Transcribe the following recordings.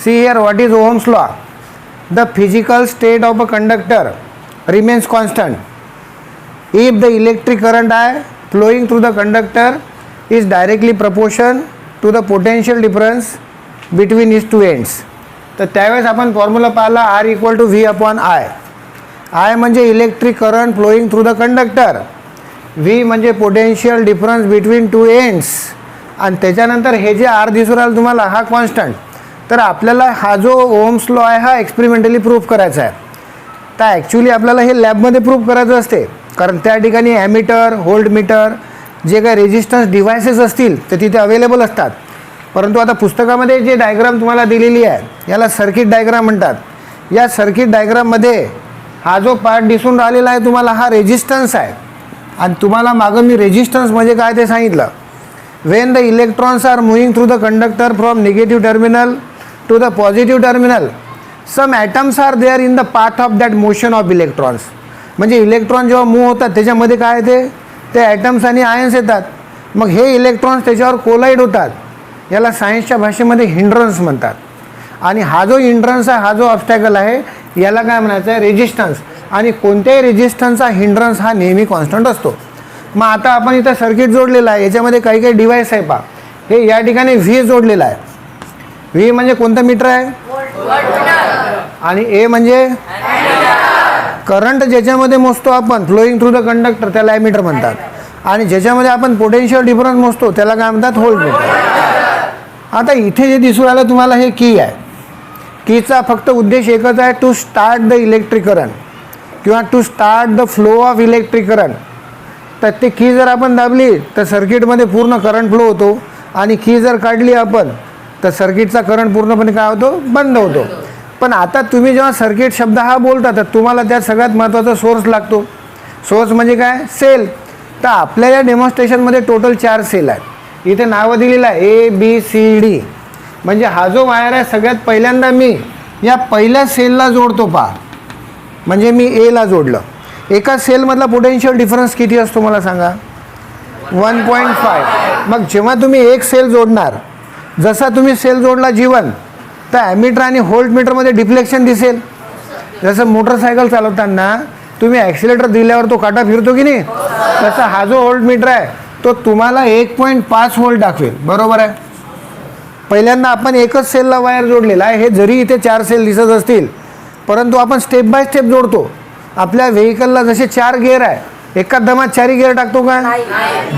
See here what is Ohm's law. The physical state of a conductor remains constant. If the electric current I flowing through the conductor is directly proportion to the potential difference between its two ends. तर त्यावेळेस आपण formula पाहिला R equal to V upon I I म्हणजे electric current flowing through the conductor V म्हणजे potential difference between two ends आणि त्याच्यानंतर हे जे आर दिसून राहिलं तुम्हाला हा कॉन्स्टंट तर आपल्याला हा जो ओम्स लॉ आहे हा एक्सपेरिमेंटली प्रूफ करायचा आहे. तर ॲक्च्युली आपल्याला हे लॅबमध्ये प्रूफ करायचं असते. कारण त्या ठिकाणी ॲमीटर होल्ड मीटर जे काही रेजिस्टन्स डिव्हायसेस असतील ते तिथे अवेलेबल असतात. परंतु आता पुस्तकामध्ये जे डायग्राम तुम्हाला दिलेली आहे याला सर्किट डायग्राम म्हणतात. या सर्किट डायग्राममध्ये हा जो पार्ट दिसून राहिलेला आहे तुम्हाला हा रेजिस्टन्स आहे. आणि तुम्हाला मागं मी रेजिस्टन्स म्हणजे काय ते सांगितलं. When the electrons are moving through the conductor from negative terminal to the positive terminal some atoms are there in the path of that motion of electrons म्हणजे इलेक्ट्रॉन जेव्हा मूव्ह होतात त्याच्यामध्ये काय येते ते? ॲटम्स आणि आयन्स येतात. मग हे इलेक्ट्रॉन्स त्याच्यावर कोलाईड होतात. याला सायन्सच्या भाषेमध्ये हिंड्रन्स म्हणतात. आणि हा जो हिंड्रन्स आहे हा जो ऑब्स्टॅकल आहे याला काय म्हणायचं आहे? रेजिस्टन्स आणि कोणत्याही रेजिस्टन्सचा हिंड्रन्स हा नेहमी कॉन्स्टंट असतो. मग आता आपण इथं सर्किट जोडलेलं आहे. याच्यामध्ये काही काही डिव्हाइस आहे पा हे या ठिकाणी व्ही जोडलेलं आहे. व्ही म्हणजे कोणतं मीटर आहे? आणि ए म्हणजे? करंट ज्याच्यामध्ये मोजतो आपण फ्लोईंग थ्रू द कंडक्टर त्याला ॲमीटर म्हणतात. आणि ज्याच्यामध्ये आपण पोटेन्शियल डिफरन्स मोजतो त्याला काय म्हणतात? होल्ड मीटर आता इथे जे दिसून आलं तुम्हाला हे की आहे. कीचा फक्त उद्देश एकच आहे to start the electric current किंवा to start the flow of electric current तर ते की जर आपण दाबली तर सर्किटमध्ये पूर्ण करंट फ्लो होतो. आणि की जर काढली आपण तर सर्किटचा करंट पूर्णपणे काय होतो? बंद होतो. पण आता तुम्ही जेव्हा सर्किट शब्द हा बोलता तर तुम्हाला त्यात सगळ्यात महत्त्वाचा सोर्स लागतो. सोर्स म्हणजे काय? सेल तर आपल्या या डेमॉन्स्ट्रेशनमध्ये टोटल चार सेल आहेत. इथे नावं दिलेलं आहे. ए बी सी डी म्हणजे हा जो वायर आहे सगळ्यात पहिल्यांदा मी या पहिल्या सेलला जोडतो पा म्हणजे मी एला जोडलं. एका सेलमधला पोटेन्शियल डिफरन्स किती असतो मला सांगा? वन पॉईंट फाय मग जेव्हा तुम्ही एक सेल जोडणार जसा तुम्ही सेल जोडला जीवन तर ॲमीटर आणि होल्ड मीटरमध्ये डिफ्लेक्शन दिसेल. जसं मोटरसायकल चालवताना तुम्ही ॲक्सिलेटर दिल्यावर तो काटा फिरतो की नाही? तसा हा जो होल्ड मीटर आहे तो तुम्हाला एक पॉईंट पाच होल्ड दाखवेल. बरोबर आहे? पहिल्यांदा आपण एकच सेलला वायर जोडलेला आहे. हे जरी इथे चार सेल दिसत असतील परंतु आपण स्टेप बाय स्टेप जोडतो. आपल्या व्हेकलला जसे चार गिअर आहे एका दमात चारी गिअर टाकतो का?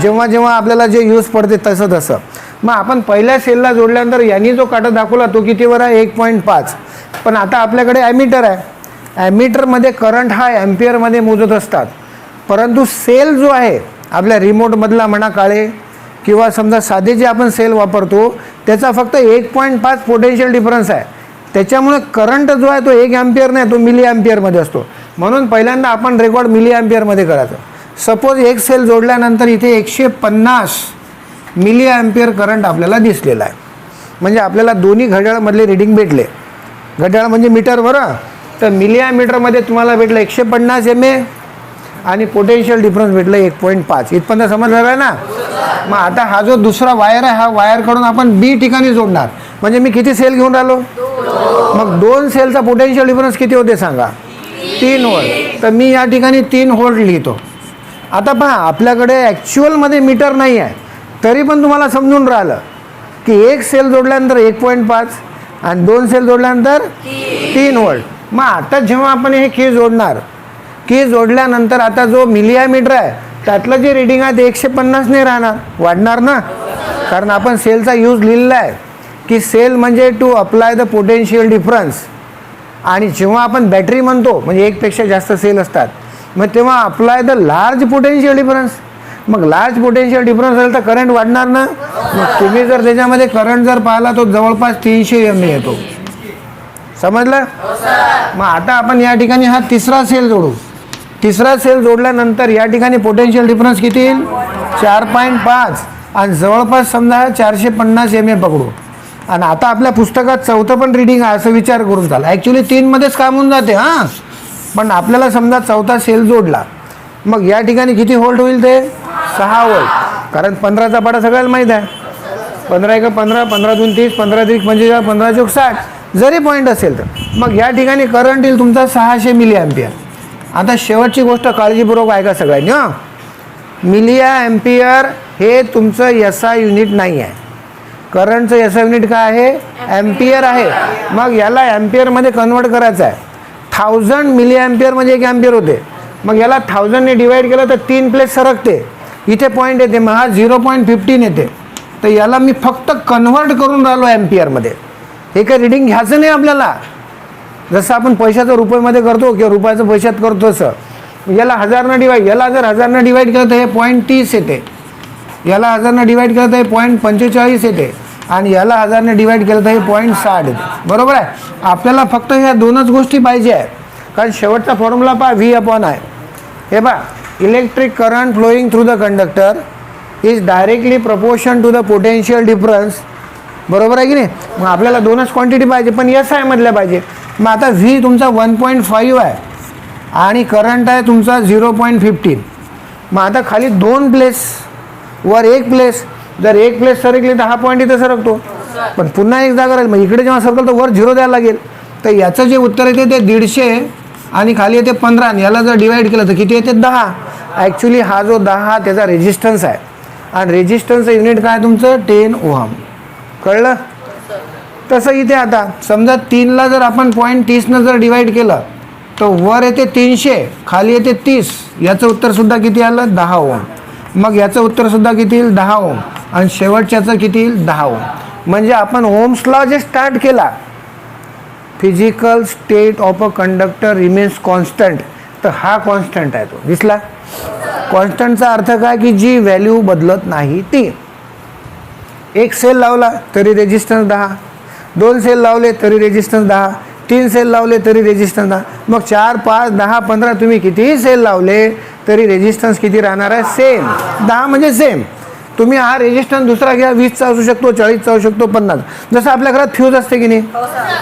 जेव्हा जेव्हा आपल्याला जे यूज पडते तसं तसं. मग आपण पहिल्या सेलला जोडल्यानंतर यांनी जो काटा दाखवला तो कितीवर आहे? एक पॉईंट पाच. पण आता आपल्याकडे ॲमीटर आहे. ॲमीटरमध्ये करंट हा ॲम्पियरमध्ये मोजत असतात. परंतु सेल जो आहे आपल्या रिमोटमधला म्हणा काळे किंवा समजा साधे जे आपण सेल वापरतो त्याचा फक्त एक पॉईंट पाच पोटेन्शियल डिफरन्स आहे. त्याच्यामुळे करंट जो आहे तो एक ॲम्पियर नाही तो मिली ॲम्पियरमध्ये असतो. म्हणून पहिल्यांदा आपण रेकॉर्ड मिली ॲम्पियरमध्ये करायचं. सपोज एक सेल जोडल्यानंतर इथे एकशे पन्नास मिली अँपियर करंट आपल्याला दिसलेला आहे. म्हणजे आपल्याला दोन्ही घड्याळमधले रिडिंग भेटले. घड्याळ म्हणजे मीटर बरं? तर मिलिया मीटरमध्ये तुम्हाला भेटलं एकशे पन्नास एम ए आणि पोटेन्शियल डिफरन्स भेटलं एक पॉईंट पाच. इथपर्यंत समजलं आहे ना? मग आता हा जो दुसरा वायर आहे हा वायरकडून आपण बी ठिकाणी जोडणार. म्हणजे मी किती सेल घेऊन राहिलो? मग दोन सेलचा पोटेन्शियल डिफरन्स किती होते सांगा? तीन होल्ड तर मी या ठिकाणी तीन होल्ड लिहितो. आता पहा आपल्याकडे ॲक्च्युअलमध्ये मीटर नाही आहे तरी पण तुम्हाला समजून राहिलं की एक सेल जोडल्यानंतर एक पॉईंट पाच आणि दोन सेल जोडल्यानंतर तीन वोल्ट. मग आता जेव्हा आपण हे की जोडणार की जोडल्यानंतर आता जो मिलियामीटर आहे त्यातलं जे रिडिंग आहे ते एकशे पन्नास नाही राहणार वाढणार ना? कारण आपण सेलचा यूज लिहिलेला आहे की सेल म्हणजे to apply the potential difference आणि जेव्हा आपण बॅटरी म्हणतो म्हणजे एकपेक्षा जास्त सेल असतात मग तेव्हा apply the large potential difference मग लार्ज पोटेन्शियल डिफरन्स असेल तर करंट वाढणार ना? मग तुम्ही जर त्याच्यामध्ये करंट जर पाहिला तो जवळपास तीनशे एम येतो. समजलं? मग आता आपण या ठिकाणी हा तिसरा सेल जोडू. तिसरा सेल जोडल्यानंतर या ठिकाणी पोटेन्शियल डिफरन्स किती येईल? चार पॉईंट पाच. आणि जवळपास समजा चारशे पन्नास एम ए पकडू. आणि आता आपल्या पुस्तकात चौथं पण रिडिंग आहे असं विचार करून चाला. ॲक्च्युली तीनमध्येच काम होऊन जाते हां. पण आपल्याला समजा चौथा सेल जोडला मग या ठिकाणी किती होल्ड होईल ते? सहा वोल्ट कारण पंधराचा पाडा सगळ्याला माहीत आहे. पंधरा एक पंधरा पंधरा दोन तीस पंधरा तीस म्हणजे पंचेचाळीस पंधरा चौक साठ जरी पॉईंट असेल तर. मग या ठिकाणी करंट येईल तुमचा सहाशे मिली ॲम्पियर आता शेवटची गोष्ट काळजीपूर्वक ऐका सगळ्यांनी हां. मिलिया ॲम्पियर हे तुमचं एस आय युनिट नाही आहे. करंटचं एस आय युनिट काय आहे? ॲम्पियर आहे. मग याला ॲम्पियरमध्ये कन्वर्ट करायचं आहे. थाउजंड मिली ॲम्पियर म्हणजे एक ॲम्पियर होते. मग याला थाउजंडने डिवाईड केलं तर तीन प्लेस सरकते. इथे पॉईंट येते मग हा झिरो पॉईंट फिफ्टीन येते. तर याला मी फक्त कन्वर्ट करून राहिलो ॲम्पियरमध्ये हे काही रिडिंग घ्यायचं नाही आपल्याला. जसं आपण पैशाचं रुपयामध्ये करतो किंवा रुपयाचं पैशात करतो तसं. याला हजारनं डिवाईड याला जर हजारनं डिवाईड केलं तर हे पॉईंट तीस येते. याला हजारनं डिवाईड केलं तर हे पॉईंट पंचेचाळीस येते. आणि याला हजारने डिवाईड केलं तर हे पॉईंट साठ येते. बरोबर आहे? आपल्याला फक्त ह्या दोनच गोष्टी पाहिजे आहे कारण शेवटचा फॉर्म्युला पहा व्ही अपॉन आहे हे पहा. Electric current flowing through the conductor is directly proportion to the potential difference बरोबर आहे की नाही? मग आपल्याला दोनच क्वांटिटी पाहिजे पण एस आय मधल्या पाहिजे. मग आता व्ही तुमचा वन पॉईंट फाईव्ह आहे आणि करंट आहे तुमचा झिरो पॉईंट फिफ्टीन मग आता खाली दोन प्लेस वर एक प्लेस जर एक प्लेस सरकली तर हा पॉईंट इथे सरकतो. पण पुन्हा एकदा करेल मग इकडे जेव्हा सरकल तर वर झिरो द्यायला लागेल. तर याचं जे उत्तर येते ते दीडशे आणि खाली येते पंधरा आणि याला जर डिवाईड केलं तर किती येते? दहा. ॲक्च्युली हा जो दहा त्याचा रेजिस्टन्स आहे. आणि रेजिस्टन्सचं युनिट काय तुमचं? टेन ओहम कळलं? तसं इथे आता समजा तीनला जर आपण पॉईंट तीसनं जर डिवाईड केलं तर वर येते तीनशे खाली येते तीस. याचं उत्तरसुद्धा किती आलं? दहा ओम मग याचं उत्तरसुद्धा किती येईल? दहा ओम आणि शेवटच्याचं किती येईल? दहा ओम म्हणजे आपण ओम्सला जे स्टार्ट केला physical state of a conductor remains constant तर हा कॉन्स्टंट आहे तो. दिसला? कॉन्स्टंटचा अर्थ काय की जी व्हॅल्यू बदलत नाही ती. एक सेल लावला तरी रेजिस्टन्स दहा. दोन सेल लावले तरी रेजिस्टन्स दहा. तीन सेल लावले तरी रेजिस्टन्स दहा. मग चार पाच दहा पंधरा तुम्ही कितीही सेल लावले तरी रेजिस्टन्स किती राहणार आहे? सेम दहा म्हणजे सेम तुम्ही हा रेजिस्टन्स दुसरा घ्या वीसचा असू शकतो चाळीसचा असू शकतो पन्नास. जसं आपल्या घरात फ्यूज असते की नाही?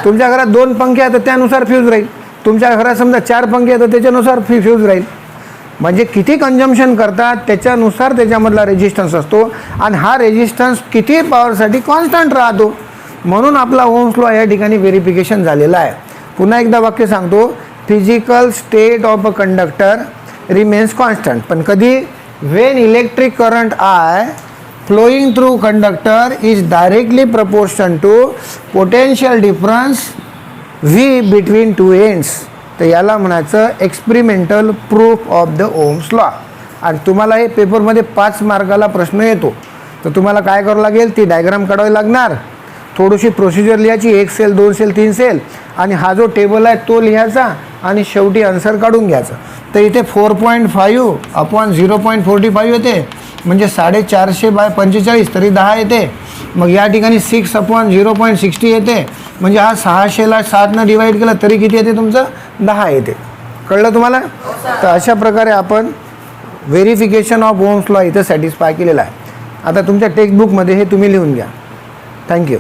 तुमच्या घरात दोन पंखे आहेत तर त्यानुसार फ्यूज राहील. तुमच्या घरात समजा चार पंखे आहेत तर त्याच्यानुसार फ्यू फ्यूज राहील. म्हणजे किती कंजम्पशन करतात त्याच्यानुसार त्याच्यामधला रेजिस्टन्स असतो. आणि हा रेजिस्टन्स किती पॉवरसाठी कॉन्स्टंट राहतो? म्हणून आपला ओम्स लॉ या ठिकाणी व्हेरिफिकेशन झालेला आहे. पुन्हा एकदा वाक्य सांगतो. Physical state of a conductor remains constant पण कधी? When electric current I flowing through conductor is directly proportion to potential difference V between two ends तर याला म्हणायचं experimental proof of the Ohm's law आणि तुम्हाला हे पेपरमध्ये पाच मार्काला प्रश्न येतो. तर तुम्हाला काय करावं लागेल? ती डायग्राम काढावी लागणार. थोडीशी प्रोसिजर लिहायची. एक सेल दोन सेल तीन सेल आणि हा जो टेबल आहे तो लिहायचा आणि शेवटी आन्सर काढून घ्यायचा. तर इथे four point five upon zero point forty five येते. म्हणजे साडेचारशे बाय पंचेचाळीस तरी दहा येते. मग या ठिकाणी six upon zero point sixty येते. म्हणजे हा सहाशेला सातनं डिवाईड केलं तरी किती येते तुमचं? दहा येते. कळलं तुम्हाला? तर अशा प्रकारे आपण व्हेरिफिकेशन ऑफ ओम्स लॉ इथं सॅटिस्फाय केलेला आहे. आता तुमच्या टेक्स्टबुकमध्ये हे तुम्ही लिहून घ्या. थँक्यू